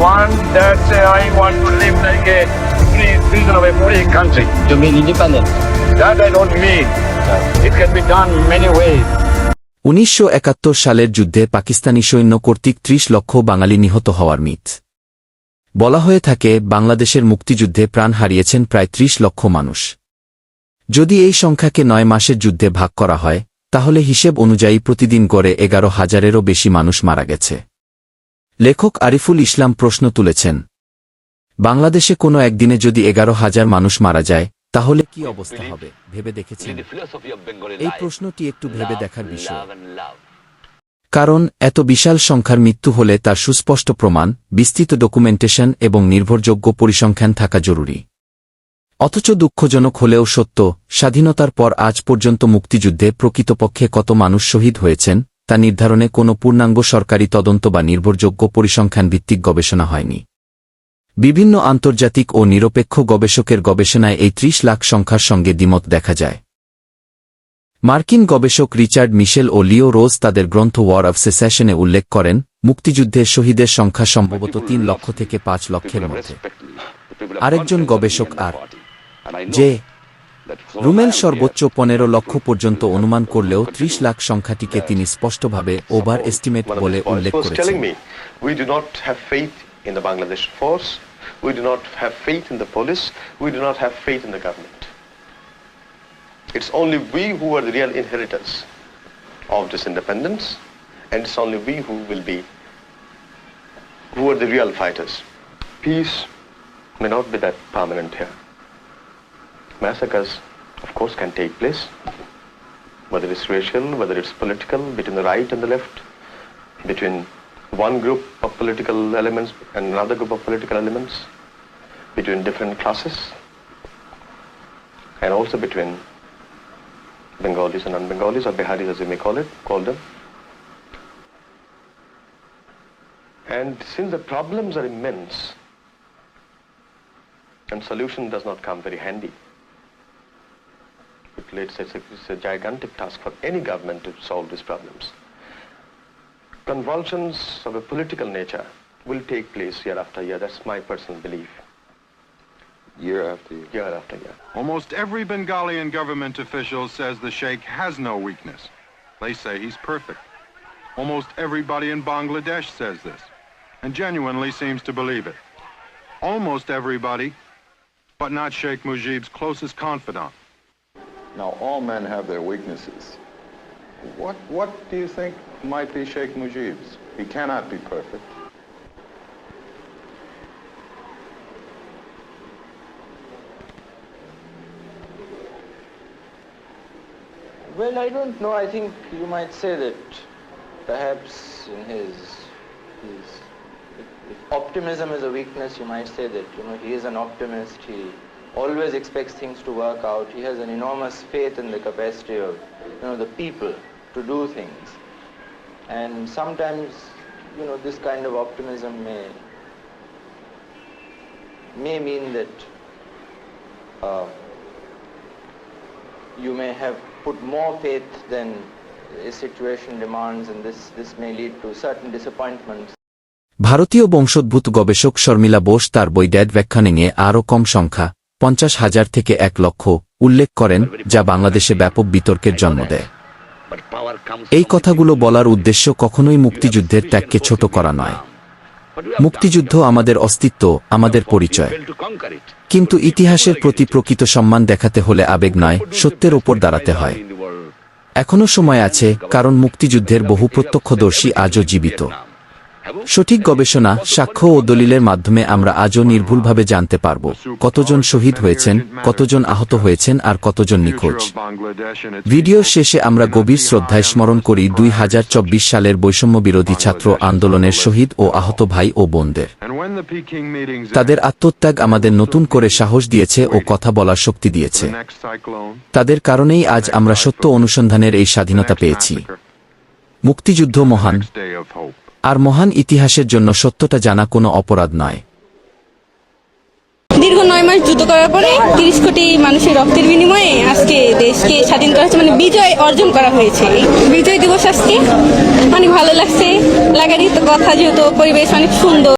one that I want to live like a free citizen of a free country. You mean independent? That I don't mean. It can be done many ways. উনিশশো একাত্তর সালের যুদ্ধে পাকিস্তানি সৈন্য কর্তৃক ত্রিশ লক্ষ বাঙালি নিহত হওয়ার মিথ বলা হয়ে থাকে বাংলাদেশের মুক্তিযুদ্ধে প্রাণ হারিয়েছেন প্রায় ত্রিশ লক্ষ মানুষ যদি এই সংখ্যাকে নয় মাসের যুদ্ধে ভাগ করা হয় তাহলে হিসেব অনুযায়ী প্রতিদিন গড়ে এগারো হাজারেরও বেশি মানুষ মারা গেছে লেখক আরিফুল ইসলাম প্রশ্ন তুলেছেন, বাংলাদেশে কোনো একদিনে যদি এগারো হাজার মানুষ মারা যায়, তাহলে কি অবস্থা হবে? ভেবে দেখেছেন। এই প্রশ্নটি একটু ভেবে দেখার বিষয়. কারণ, এত বিশাল সংখ্যার মৃত্যু হলে তার সুস্পষ্ট প্রমাণ, বিস্তৃত ডকুমেন্টেশন এবং নির্ভরযোগ্য পরিসংখ্যান থাকা জরুরি। অথচ দুঃখজনক হলেও সত্য, স্বাধীনতার পর আজ পর্যন্ত মুক্তিযুদ্ধে প্রকৃতপক্ষে কত মানুষ শহীদ হয়েছেন তা নির্ধারণে কোনো পূর্ণাঙ্গ সরকারি তদন্ত বা নির্ভরযোগ্য পরিসংখ্যান ভিত্তিক গবেষণা হয়নি। বিভিন্ন আন্তর্জাতিক ও নিরপেক্ষ গবেষকের গবেষণায় এই ত্রিশ লাখ সংখ্যার সঙ্গে দ্বিমত দেখা যায়। মার্কিন গবেষক রিচার্ড মিশেল ও লিও রোজ তাদের গ্রন্থ ওয়ার অব সেসেশনে উল্লেখ করেন, মুক্তিযুদ্ধে শহীদের সংখ্যা সম্ভবত তিন লক্ষ থেকে পাঁচ লক্ষের মধ্যে। আরেকজন গবেষক আর, যে রুমেল সর্বোচ্চ পনেরো লক্ষ পর্যন্ত অনুমান করলেও ত্রিশ লাখ সংখ্যাটিকে তিনি স্পষ্টভাবে ওভার এস্টিমেট বলে উল্লেখ করেছেন telling me, we do not have faith in Bangladesh force, we do not have faith in the police, we do not have faith in the government. It's only we who are the real inheritors of this independence, and it's only we who will be, who are the real fighters. Peace may not be that permanent here. Massacres, of course, can take place, whether it's racial, whether it's political, between the right and the left, between one group of political elements and another group of political elements, between different classes, and also between Bengalis and non-Bengalis, or Biharis as you may call it, call them. And since the problems are immense, and solution does not come very handy, it- it's, it's, a, it's a gigantic task for any government to solve these problems. Convulsions of a political nature will take place year after year. That's my personal belief. year after year. Year after year. Almost every Bengalian government official says the Sheikh has no weakness. They say he's perfect. Almost everybody in Bangladesh says this, and genuinely seems to believe it. Almost everybody, but not Sheikh Mujib's closest confidant. Now, all men have their weaknesses. What, what do you think might be Sheikh Mujib's? He cannot be perfect. Well, I don't know. I think you might say that perhaps in his, his if, if optimism is a weakness, you might say that you know he is an optimist. He always expects things to work out. He has an enormous faith in the capacity of you know the people to do things. And sometimes, you know, this kind of optimism may may mean that uh, you may have put more faith than a situation demands and this, this may lead to certain disappointments. ভারতীয় বংশোদ্ভূত গবেষক শর্মিলা বোস তার বই dad ব্যাখ্যানিংয়ে আরও কম সংখ্যা পঞ্চাশ হাজার থেকে এক লক্ষ উল্লেখ করেন, যা বাংলাদেশে ব্যাপক বিতর্কের জন্ম দেয় এই কথাগুলো বলার উদ্দেশ্য কখনোই মুক্তিযুদ্ধের ত্যাগকে ছোট করা নয় মুক্তিযুদ্ধ আমাদের অস্তিত্ব, আমাদের পরিচয়. কিন্তু ইতিহাসের প্রতি প্রকৃত সম্মান দেখাতে হলে আবেগ নয়, সত্যের ওপর দাঁড়াতে হয়. এখনও সময় আছে, কারণ মুক্তিযুদ্ধের বহু প্রত্যক্ষদর্শী আজও জীবিত সঠিক গবেষণা, সাক্ষ্য ও দলিলের মাধ্যমে আমরা আজও নির্ভুলভাবে জানতে পারব কতজন শহীদ হয়েছেন, কতজন আহত হয়েছেন আর কতজন নিখোঁজ। ভিডিও শেষে আমরা গভীর শ্রদ্ধায় স্মরণ করি দুই হাজার চব্বিশ সালের বৈষম্য বিরোধী ছাত্র আন্দোলনের শহীদ ও আহত ভাই ও বোনদের। তাদের আত্মত্যাগ আমাদের নতুন করে সাহস দিয়েছে ও কথা বলার শক্তি দিয়েছে। তাদের কারণেই আজ আমরা সত্য অনুসন্ধানের এই স্বাধীনতা পেয়েছি। মুক্তিযুদ্ধ মহান। আর মহান ইতিহাসের জন্য সত্যটা জানা কোনো অপরাধ নয়। দীর্ঘ নয় মাস যুদ্ধ করার পরে তিরিশ কোটি মানুষের রক্তের বিনিময়ে আজকে দেশকে স্বাধীন করা হয়েছে মানে বিজয় অর্জন করা হয়েছে। বিজয় দিবস আজকে অনেক ভালো লাগছে লাগারই তো কথা যেহেতু পরিবেশ অনেক সুন্দর।